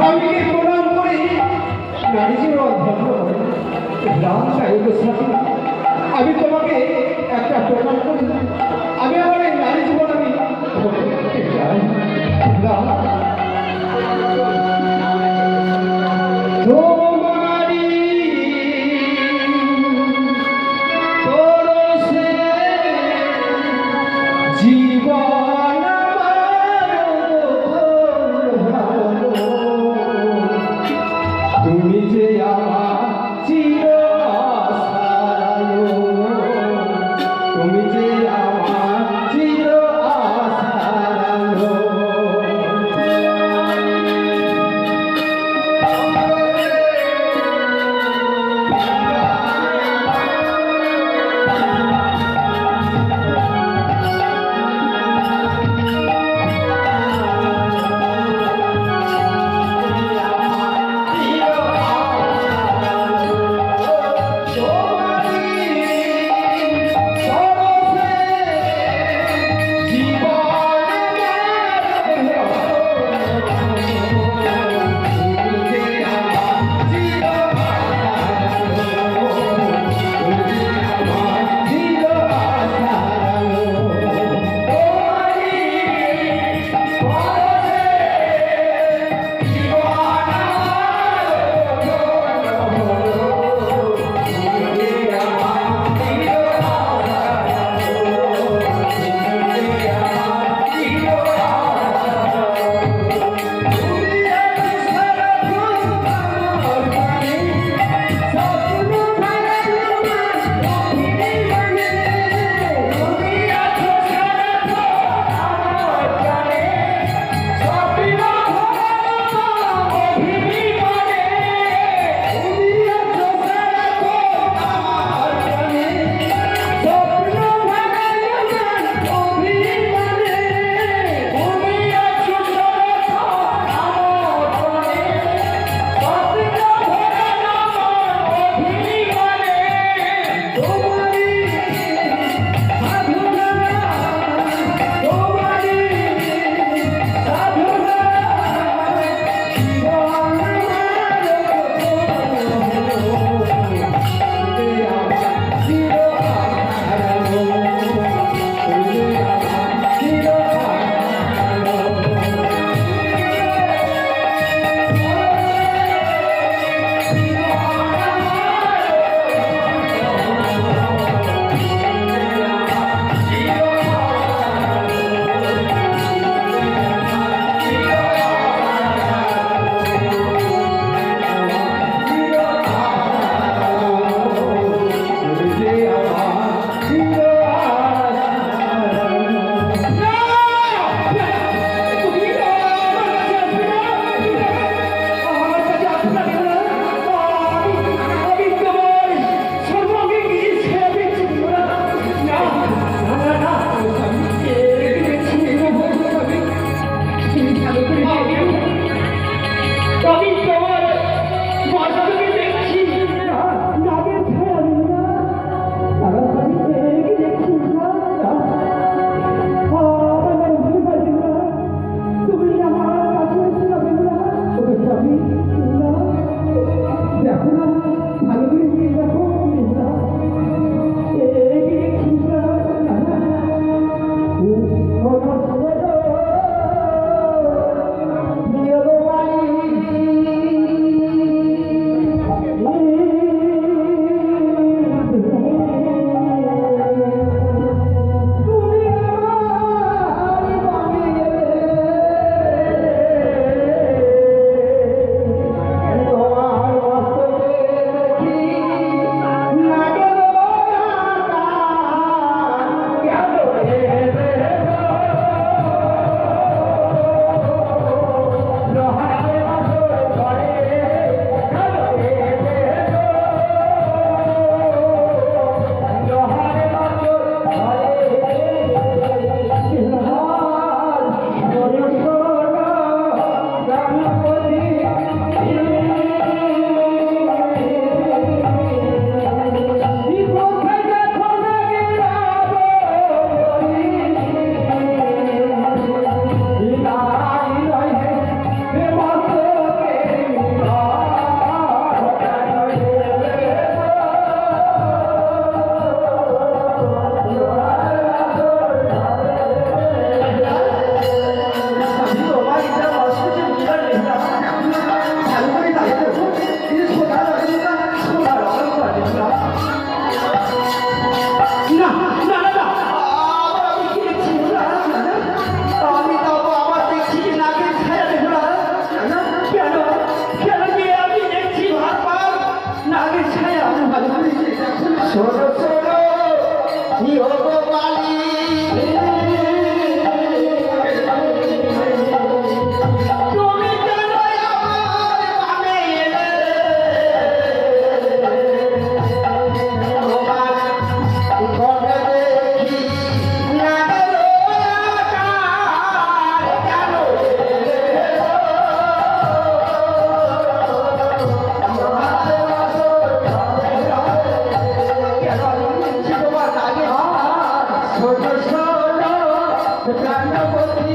স্বামীকে প্রণাম করে নারীজির ধন্য রাম সাহেব আমি তোমাকে একটা প্রণাম করি। আমি আমার ছোট ছোট প্রাণপতি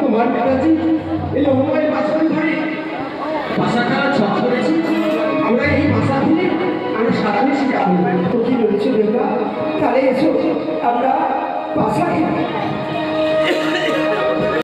তোমার পিতাজি এই অময় মাঝখান ধরে ভাষাটা ছক আমরা এই ভাষা থেকে আমরা সারাদিন শিখাবো তো কি রয়েছে দেবা তাহলে এসো আমরা ভাষাকে